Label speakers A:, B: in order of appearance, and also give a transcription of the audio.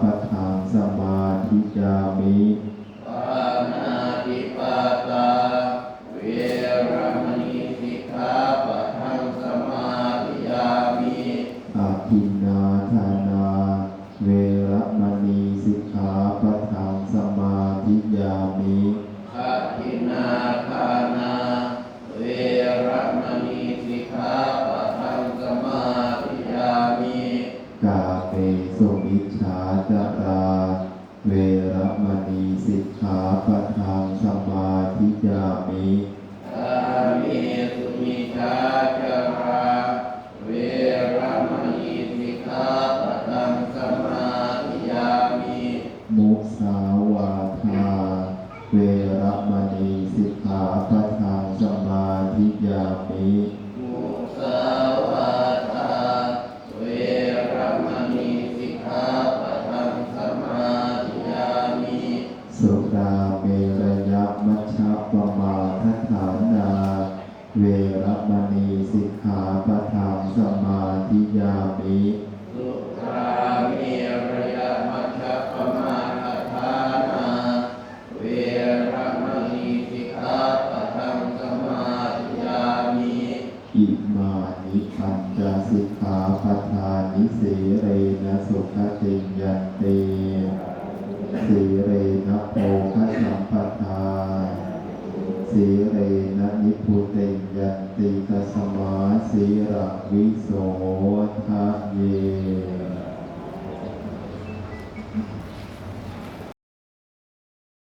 A: ปะทังสมาธิยามิ
B: ปานาติปาตาเวรมณีสิกขาปะทังสมาธิยามิ
A: อาทิ มิชฌาจาราเวระมณีสิกขาปะทังสมาธิยามิ
B: กาเมสุมิชาจาราเวรมณีสิกขาปะทังสมาธิยามิ
A: มุสาวาทาเวระมณีสิกขาปะทังสมาธิยามิ
B: มุ สุรา
A: เมรยมัชฌะปมาทฐานาเวระมณีสิกขาปะทังสมาธิยามิ
B: สุราเมรยมัชฌปมาทฐานา เวรมณีสิกขาปะทังสมาธิยามิ
A: อิมานิปัญจสิกขาปทานิสีเรนะสุขติงยันติสีเร สีเรนะนิพุติยันติตสมาสีระวิโส